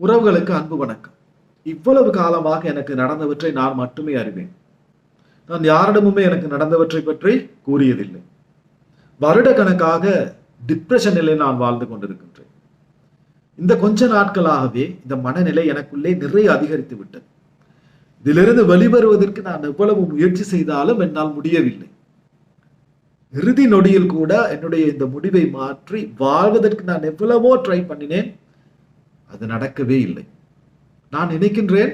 உறவுகளுக்கு அன்பு வணக்கம். இவ்வளவு காலமாக எனக்கு நடந்தவற்றை நான் மட்டுமே அறிவேன். நான் யாரிடமுமே எனக்கு நடந்தவற்றை பற்றி கூறியதில்லை. வருடக்கணக்காக நிலை நான் வாழ்ந்து கொண்டிருக்கின்றேன். இந்த கொஞ்ச நாட்களாகவே இந்த மனநிலை எனக்குள்ளே நிறைய அதிகரித்து விட்டது. இதிலிருந்து வெளிவருவதற்கு நான் எவ்வளவு முயற்சி செய்தாலும் என்னால் முடியவில்லை. இறுதி நொடியில் கூட என்னுடைய இந்த முடிவை மாற்றி வாழ்வதற்கு நான் எவ்வளவோ ட்ரை பண்ணினேன். அது நடக்கவே இல்லை. நான் நினைக்கின்றேன்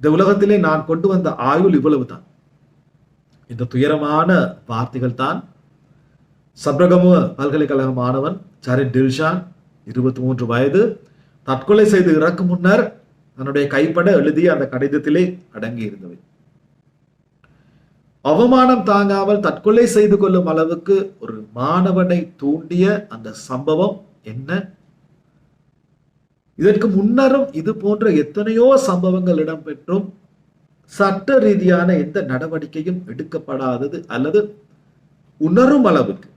இந்த உலகத்திலே நான் கொண்டு வந்த ஆயுள் இவ்வளவு தான் இந்த துயரமான வார்த்தைகள் தான் சப்ரகமு பல்கலைக்கழக மாணவன் சரின் டில்ஷான் இருபத்தி மூன்று வயது தற்கொலை செய்து இறக்கும் முன்னர் தன்னுடைய கைப்பட எழுதிய அந்த கடிதத்திலே அடங்கி இருந்தவை அவமானம் தாங்காமல் தற்கொலை செய்து கொள்ளும் அளவுக்கு ஒரு மாணவனை தூண்டிய அந்த சம்பவம் என்ன? இதற்கு முன்னரும் இது போன்ற எத்தனையோ சம்பவங்கள் இடம்பெற்றும் சட்ட ரீதியான எந்த நடவடிக்கையும் எடுக்கப்படாதது அல்லது உணரும் அளவுக்கு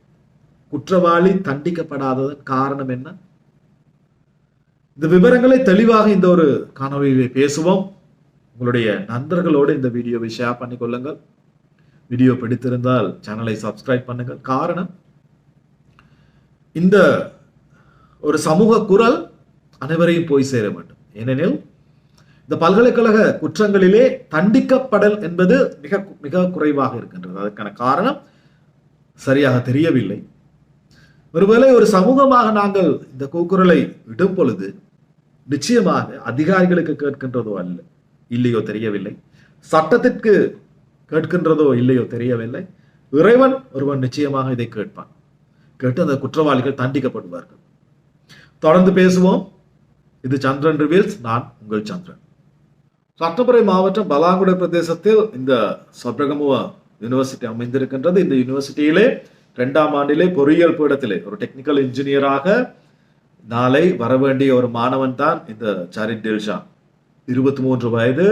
குற்றவாளி தண்டிக்கப்படாததன் காரணம் என்ன? இந்த விவரங்களை தெளிவாக இந்த ஒரு காணொலியிலே பேசுவோம். உங்களுடைய நண்பர்களோடு இந்த வீடியோவை ஷேர் பண்ணி கொள்ளுங்கள். வீடியோ பிடித்திருந்தால் சேனலை சப்ஸ்கிரைப் பண்ணுங்கள். காரணம் இந்த ஒரு சமூக குரல் அனைவரையும் போய் சேர வேண்டும். ஏனெனில் இந்த பல்கலைக்கழக குற்றங்களிலே தண்டிக்கப்படல் என்பது மிக மிக குறைவாக இருக்கின்றது. அதற்கான காரணம் சரியாக தெரியவில்லை. ஒருவேளை ஒரு சமூகமாக நாங்கள் இந்த கூக்குரலை விடும் பொழுது நிச்சயமாக அதிகாரிகளுக்கு கேட்கின்றதோ அல்ல இல்லையோ தெரியவில்லை. சட்டத்திற்கு கேட்கின்றதோ இல்லையோ தெரியவில்லை. இறைவன் ஒருவன் நிச்சயமாக இதை கேட்பான். கேட்டு அந்த குற்றவாளிகள் தண்டிக்கப்படுவார்கள். தொடர்ந்து பேசுவோம். இது சந்திரன் ரிவீல்ஸ் நான் உங்கள் சந்திரன். சட்டப்புறை மாவட்டம் பலாங்குடை பிரதேசத்தில் இந்த சப்ரகமுவ யூனிவர்சிட்டி அமைந்திருக்கின்றது. இந்த யூனிவர்சிட்டியிலே ரெண்டாம் ஆண்டிலே பொறியியல் பீடத்திலே ஒரு டெக்னிக்கல் இன்ஜினியராக நாளை வரவேண்டிய ஒரு மாணவன் தான் இந்த சரின் டெல்ஷா இருபத்தி மூன்று வயது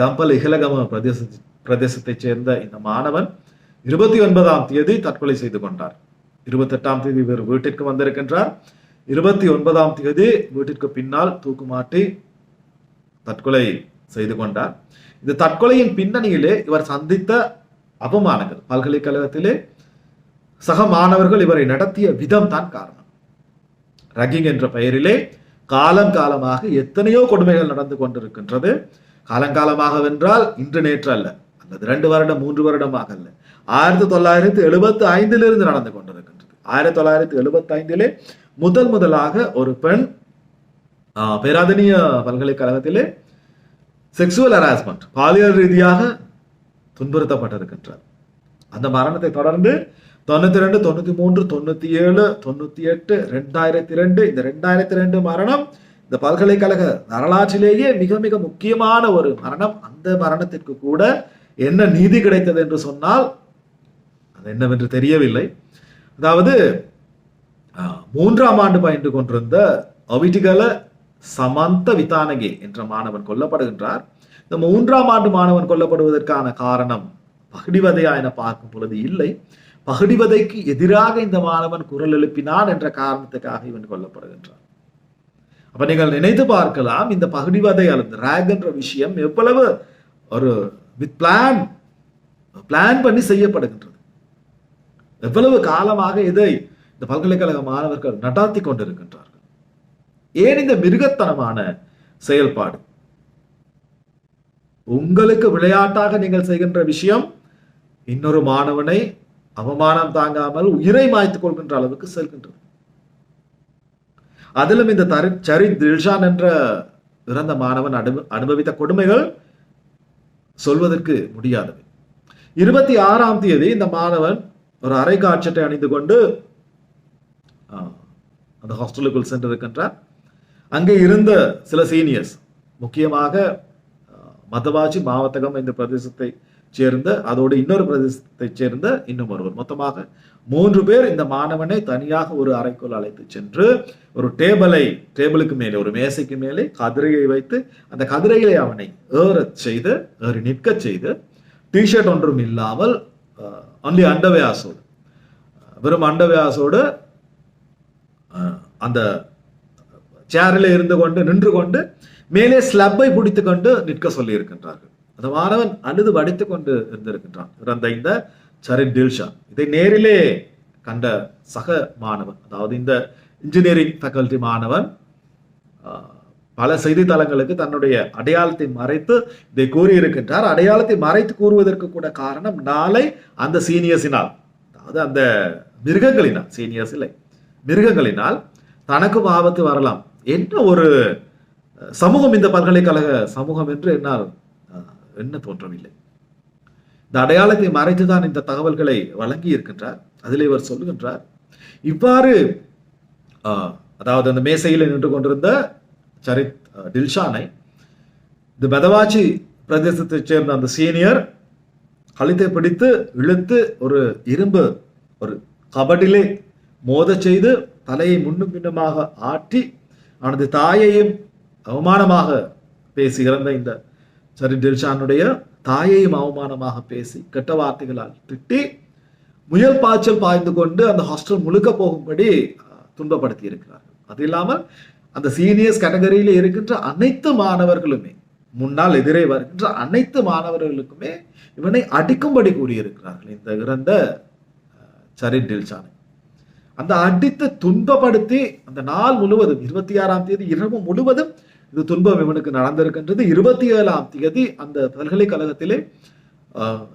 கம்பல் இகலகம பிரதேச பிரதேசத்தைச் சேர்ந்த இந்த மாணவன் இருபத்தி ஒன்பதாம் தேதி தற்கொலை செய்து கொண்டார். இருபத்தெட்டாம் தேதி இவர் வீட்டிற்கு வந்திருக்கின்றார். இருபத்தி ஒன்பதாம் தேதி வீட்டிற்கு பின்னால் தூக்குமாட்டி தற்கொலை செய்து கொண்டார். இந்த தற்கொலையின் பின்னணியிலே இவர் சந்தித்த அவமானங்கள். பல்கலைக்கழகத்திலே சக மாணவர்கள் இவரை நடத்திய விதம் தான் காரணம். ரகிங் என்ற பெயரிலே காலம் காலமாக எத்தனையோ கொடுமைகள் நடந்து கொண்டிருக்கின்றது. காலங்காலமாக வென்றால் இன்று நேற்று அல்ல அல்லது ரெண்டு வருடம் மூன்று வருடமாக அல்ல. ஆயிரத்தி தொள்ளாயிரத்தி எழுபத்தி ஐந்திலிருந்து நடந்து கொண்டிருக்கின்றது. ஆயிரத்தி தொள்ளாயிரத்தி எழுபத்தி ஐந்திலே முதல் முதலாக ஒரு பெண் பேராதனிய பல்கலைக்கழகத்திலே செக்ஸுவல் ஹராஸ்மெண்ட் பாலியல் ரீதியாக துன்புறுத்தப்பட்டிருக்கின்றார். அந்த மரணத்தை தொடர்ந்து தொண்ணூத்தி ரெண்டு தொண்ணூத்தி மூன்று தொண்ணூத்தி ஏழு தொண்ணூத்தி எட்டு ரெண்டாயிரத்தி ரெண்டு இந்த ரெண்டாயிரத்தி ரெண்டு மரணம் இந்த பல்கலைக்கழக வரலாற்றிலேயே மிக மிக முக்கியமான ஒரு மரணம். அந்த மரணத்திற்கு கூட என்ன நீதி கிடைத்தது என்று சொன்னால் அது என்னவென்று தெரியவில்லை. அதாவது மூன்றாம் ஆண்டு பயின்று கொண்டிருந்த அவிட்டிகல சமந்த விதானகே என்ற மாணவன் கொல்லப்படுகின்றார். இந்த மூன்றாம் ஆண்டு மாணவன் கொல்லப்படுவதற்கான காரணம் பகுடிவதையா என பார்க்கும் பொழுது இல்லை. பகுடிவதைக்கு எதிராக இந்த மாணவன் குரல் எழுப்பினான் என்ற காரணத்துக்காக இவன் கொல்லப்படுகின்றான். அப்ப நீங்கள் நினைத்து பார்க்கலாம் இந்த பகுடிவதை அல்லது ரேக் என்ற விஷயம் எவ்வளவு ஒரு வித் பிளான் பிளான் பண்ணி செய்யப்படுகின்றது. எவ்வளவு காலமாக இதை இந்த பல்கலைக்கழக மாணவர்கள் நடாத்தி கொண்டிருக்கின்றார்கள். ஏன் இந்த மிருகத்தனமான செயல்பாடு? உங்களுக்கு விளையாட்டாக நீங்கள் செய்கின்ற விஷயம் இன்னொரு மாணவனை அவமானம் தாங்காமல் உயிரை மாய்த்துக் கொள்கின்ற அளவுக்கு செல்கின்றது. அதிலும் இந்த தரி சரி தில்ஷான் என்ற இறந்த மாணவன் அனு அனுபவித்த கொடுமைகள் சொல்வதற்கு முடியாதவை இருபத்தி ஆறாம் தேதி இந்த மாணவன் ஒரு அரை காட்சத்தை அணிந்து கொண்டு அந்த ஹாஸ்டலுக்குள் சென்றிருக்கின்றார் அங்கே இருந்த சில சீனியர்ஸ் முக்கியமாக மதவாச்சி மாவத்தகம் இந்த பிரதேசத்தை சேர்ந்த அதோடு இன்னொரு பிரதேசத்தை சேர்ந்த இன்னும் ஒருவர். மொத்தமாக மூன்று பேர் இந்த மாணவனை தனியாக ஒரு அறைக்குள் அழைத்து சென்று ஒரு டேபிளை டேபிளுக்கு மேலே ஒரு மேசைக்கு மேலே கதிரையை வைத்து அந்த கதிரைகளை அவனை ஏறச் செய்து ஏறி நிற்க செய்து டிஷர்ட் ஒன்றும் இல்லாமல் ஒன்லி அண்டவியாசோடு வெறும் அண்டவியாசோடு அந்த சேரில் இருந்து கொண்டு நின்று கொண்டு மேலே ஸ்லப்பை பிடித்து கொண்டு நிற்க சொல்லி இருக்கின்றார்கள் அந்த மாணவன் அழுது வடித்து கொண்டு இருந்திருக்கின்றான். இறந்த இந்த சரின் டில்ஷா இதை நேரிலே கண்ட சக மாணவன் அதாவது இந்த இன்ஜினியரிங் ஃபேக்கல்டி மாணவன் பல செய்தித்தளங்களுக்கு தன்னுடைய அடையாளத்தை மறைத்து இதை கூறியிருக்கின்றார். அடையாளத்தை மறைத்து கூறுவதற்கு கூட காரணம் நாளை அந்த சீனியர்ஸினால் அதாவது அந்த மிருகங்களினால் சீனியர்ஸ் இல்லை மிருகங்களினால் தனக்கும் ஆபத்து வரலாம். என்ன ஒரு சமூகம் இந்த பல்கலைக்கழக சமூகம் என்று என்னால் என்ன தோன்றவில்லை. இந்த அடையாளத்தை மறைத்துதான் இந்த தகவல்களை வழங்கி இருக்கின்றார். அதில் இவர் சொல்லுகின்றார் இவ்வாறு அதாவது அந்த மேசையில் நின்று கொண்டிருந்த சரித் டில்ஷானை இந்த பெதவாச்சி பிரதேசத்தைச் சேர்ந்த அந்த சீனியர் கழுத்தை பிடித்து இழுத்து ஒரு இரும்பு ஒரு கபடிலே மோத செய்து தலையை முன்னும் பின்னுமாக ஆட்டி அவனது தாயையும் அவமானமாக பேசி இறந்த இந்த சரி டில்ஷானுடைய தாயையும் அவமானமாக பேசி கெட்ட வார்த்தைகளால் திட்டி முயல் பாய்ச்சல் பாய்ந்து கொண்டு அந்த ஹாஸ்டல் முழுக்க போகும்படி துன்பப்படுத்தி இருக்கிறார்கள். அது இல்லாமல் அந்த சீனியர்ஸ் கேட்டகரியில் இருக்கின்ற அனைத்து மாணவர்களுமே முன்னால் எதிரே வருகின்ற அனைத்து மாணவர்களுக்குமே இவனை அடிக்கும்படி கூறியிருக்கிறார்கள். இந்த இறந்த சரின் டில்ஷானை அந்த அடித்து துன்பப்படுத்தி அந்த நாள் முழுவதும் இருபத்தி ஆறாம் தேதி இரவு முழுவதும் இது துன்பம் இவனுக்கு நடந்திருக்கின்றது. இருபத்தி ஏழாம் தேதி அந்த பல்கலைக்கழகத்திலே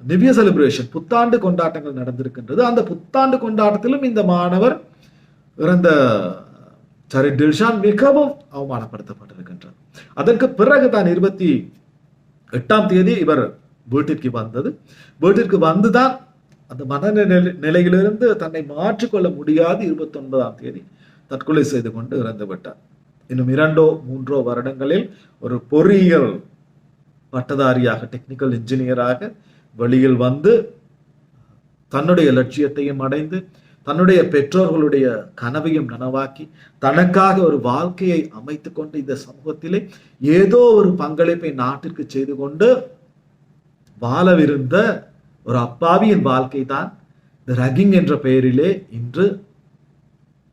நிவ்ய செலிப்ரேஷன் புத்தாண்டு கொண்டாட்டங்கள் நடந்திருக்கின்றது. அந்த புத்தாண்டு கொண்டாட்டத்திலும் இந்த மாணவர் இறந்த சரி டில்ஷான் மிகவும் அவமானப்படுத்தப்பட்டிருக்கின்றார். அதற்கு பிறகு தான் இருபத்தி எட்டாம் தேதி இவர் வீட்டிற்கு வந்தது. வீட்டிற்கு வந்துதான் அந்த மனநிலை நிலையிலிருந்து தன்னை மாற்றிக்கொள்ள முடியாது இருபத்தி ஒன்பதாம் தேதி. தற்கொலை செய்து கொண்டு இறந்து விட்டார். இன்னும் இரண்டோ மூன்றோ வருடங்களில் ஒரு பொறியியல் பட்டதாரியாக டெக்னிக்கல் இன்ஜினியராக வெளியில் வந்து தன்னுடைய லட்சியத்தையும் அடைந்து தன்னுடைய பெற்றோர்களுடைய கனவையும் நனவாக்கி தனக்காக ஒரு வாழ்க்கையை அமைத்து கொண்டு இந்த சமூகத்திலே ஏதோ ஒரு பங்களிப்பை நாட்டிற்கு செய்து கொண்டு வாழவிருந்த ஒரு அப்பாவியின் வாழ்க்கை தான் இந்த ரகிங் என்ற பெயரிலே இன்று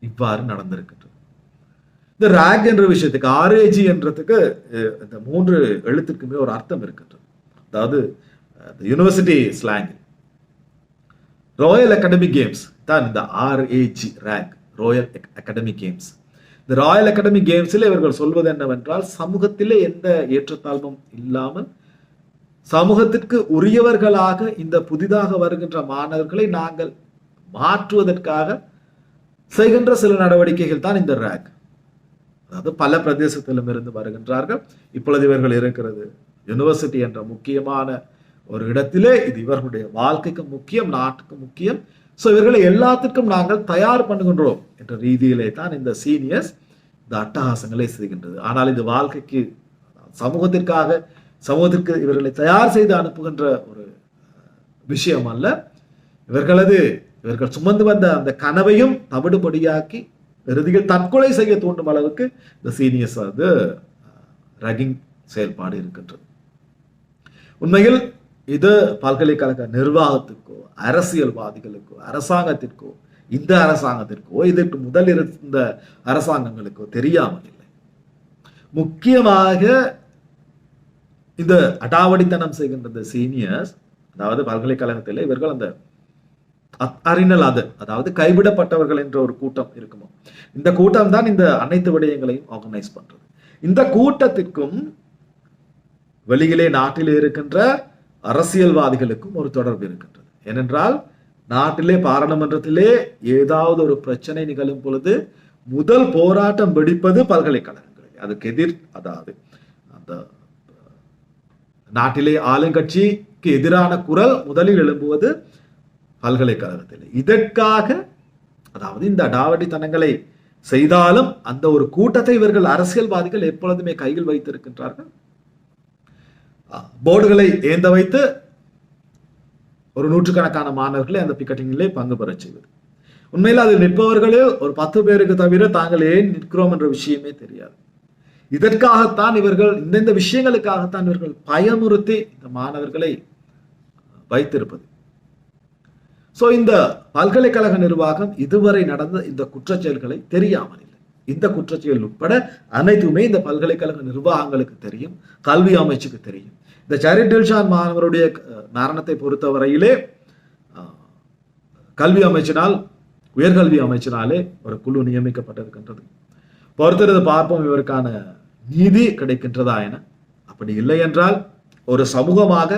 இவ்வாறு நடந்திருக்கின்றது. இந்த ராக் என்ற விஷயத்துக்கு ஆர்ஏஜி என்றதுக்கு இந்த மூன்று எழுத்துக்குமே ஒரு அர்த்தம் இருக்கின்றது. அதாவது university slang royal academic games தான் இந்த RAG rank royal academic games இந்த ராயல் அகாடமிக் கேம்ஸில் இவர்கள் சொல்வது என்னவென்றால் சமூகத்திலே எந்த ஏற்றத்தாழ்வும் இல்லாமல் சமூகத்திற்கு உரியவர்களாக இந்த புதிதாக வருகின்ற மாணவர்களை நாங்கள் மாற்றுவதற்காக செய்கின்ற சில நடவடிக்கைகள் தான் இந்த ரேக். அதாவது பல பிரதேசத்திலும் இருந்து வருகின்றார்கள். இப்பொழுது இவர்கள் இருக்கிறது. யுனிவர்சிட்டி என்ற முக்கியமான ஒரு இடத்திலே இது இவர்களுடைய வாழ்க்கைக்கு முக்கியம் நாட்டுக்கு முக்கியம். ஸோ இவர்களை எல்லாத்திற்கும் நாங்கள் தயார் பண்ணுகின்றோம் என்ற ரீதியிலே தான் இந்த சீனியர்ஸ் இந்த அட்டகாசங்களை செய்கின்றது. ஆனால் இது வாழ்க்கைக்கு சமூகத்திற்காக சமூகத்திற்கு இவர்களை தயார் செய்து அனுப்புகின்ற ஒரு விஷயம் அல்ல இவர்களது இவர்கள் சுமந்து வந்த அந்த கனவையும் தவிடுபடியாக்கி இறுதியில் தற்கொலை செய்ய தூண்டும் அளவுக்கு இந்த சீனியர்ஸ் வந்து ரகிங் செயல்பாடு இருக்கின்றது. உண்மையில் இது பல்கலைக்கழக நிர்வாகத்துக்கோ அரசியல்வாதிகளுக்கோ அரசாங்கத்திற்கோ இந்த அரசாங்கத்திற்கோ இதற்கு முதல் இருந்த அரசாங்கங்களுக்கோ தெரியாமல் இல்லை. முக்கியமாக இந்த அடாவடித்தனம் செய்கின்ற இந்த சீனியர்ஸ் அதாவது பல்கலைக்கழகத்தில் இவர்கள் அந்த அறிஞல் அது அதாவது கைவிடப்பட்டவர்கள் என்ற ஒரு கூட்டம் இருக்குமோ. இந்த கூட்டம் தான் இந்த அனைத்து விடயங்களையும் ஆர்கனைஸ் பண்றது. இந்த கூட்டத்திற்கும் வெளியிலே நாட்டிலே இருக்கின்ற அரசியல்வாதிகளுக்கும் ஒரு தொடர்பு இருக்கின்றது. ஏனென்றால் நாட்டிலே பாராளுமன்றத்திலே ஏதாவது ஒரு பிரச்சனை நிகழும் பொழுது முதல் போராட்டம் வெடிப்பது பல்கலைக்கழகங்களே. அதுக்கு எதிர் அதாவது அந்த நாட்டிலே ஆளுங்கட்சிக்கு எதிரான குரல் முதலில் எழும்புவது பல்கலைக்கழகத்தில். இதற்காக அதாவது இந்த அடாவடித்தனங்களை செய்தாலும் அந்த ஒரு கூட்டத்தை இவர்கள் அரசியல்வாதிகள் எப்பொழுதுமே கையில் வைத்திருக்கின்றார்கள். போர்டுகளை ஏந்த வைத்து ஒரு நூற்றுக்கணக்கான மாணவர்களை அந்த பிக்கெட்டிங்கிலே பங்கு பெறச் செய்வது. உண்மையில் அதில் நிற்பவர்களே ஒரு பத்து பேருக்கு தவிர தாங்கள் ஏன் நிற்கிறோம் என்ற விஷயமே தெரியாது. இதற்காகத்தான் இவர்கள் இந்தந்த விஷயங்களுக்காகத்தான் இவர்கள் பயமுறுத்தி இந்த மாணவர்களை வைத்திருப்பது. ஸோ இந்த பல்கலைக்கழக நிர்வாகம் இதுவரை நடந்த இந்த குற்றச்செயல்களை தெரியாமல் இல்லை. இந்த குற்றச்செயல் உட்பட அனைத்துமே இந்த பல்கலைக்கழக நிர்வாகங்களுக்கு தெரியும் கல்வி அமைச்சுக்கு தெரியும். இந்த சரி டில்ஷான் மாணவருடைய மரணத்தை பொறுத்தவரையிலே கல்வி அமைச்சினால் உயர்கல்வி அமைச்சினாலே ஒரு குழு நியமிக்கப்பட்டிருக்கின்றது. பொறுத்திருந்து பார்ப்போம் இவருக்கான நீதி கிடைக்கின்றதா என. அப்படி இல்லை என்றால் ஒரு சமூகமாக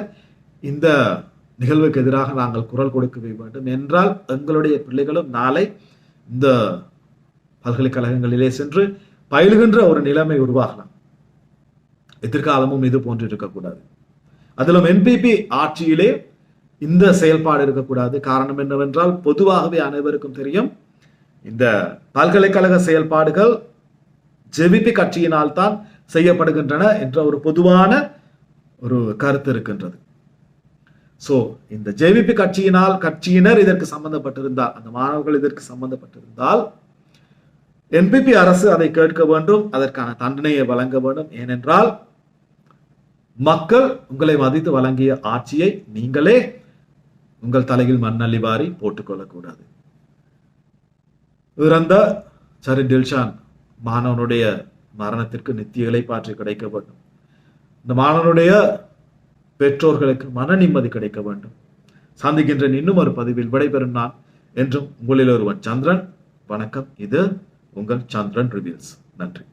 இந்த நிகழ்வுக்கு எதிராக நாங்கள் குரல் கொடுக்க வேண்டும் என்றால் எங்களுடைய பிள்ளைகளும் நாளை இந்த பல்கலைக்கழகங்களிலே சென்று பயில்கின்ற ஒரு நிலைமை உருவாகலாம். எதிர்காலமும் இது போன்று இருக்கக்கூடாது. அதிலும் என்பிபி ஆட்சியிலே இந்த செயல்பாடு இருக்கக்கூடாது. காரணம் என்னவென்றால் பொதுவாகவே அனைவருக்கும் தெரியும் இந்த பல்கலைக்கழக செயல்பாடுகள் ஜெவிபி கட்சியினால் தான் செய்யப்படுகின்றன என்ற ஒரு பொதுவான ஒரு கருத்து இருக்கின்றது. சோ இந்த ஜேவிபி கட்சியினால் கட்சியினர் இதற்கு சம்பந்தப்பட்டிருந்தால் அந்த மாணவர்கள் இதற்கு சம்பந்தப்பட்டிருந்தால் என்பிபி அரசு அதை கேட்க வேண்டும் அதற்கான தண்டனையை வழங்க வேண்டும். ஏனென்றால் மக்கள் உங்களை மதித்து வழங்கிய ஆட்சியை நீங்களே உங்கள் தலையில் மண்ணள்ளி வாரி போட்டுக்கொள்ளக்கூடாது. இறந்த சரி டில்ஷான் மாணவனுடைய மரணத்திற்கு நித்திய இலைப்பாற்றி கிடைக்க வேண்டும். இந்த மாணவனுடைய பெற்றோர்களுக்கு மன நிம்மதி கிடைக்க வேண்டும். சந்திக்கின்ற இன்னும் ஒரு பதிவில் விடைபெறும் நான் என்றும் உங்களில் ஒருவன் சந்திரன். வணக்கம். இது உங்கள் சந்திரன் ரிவியூஸ் நன்றி.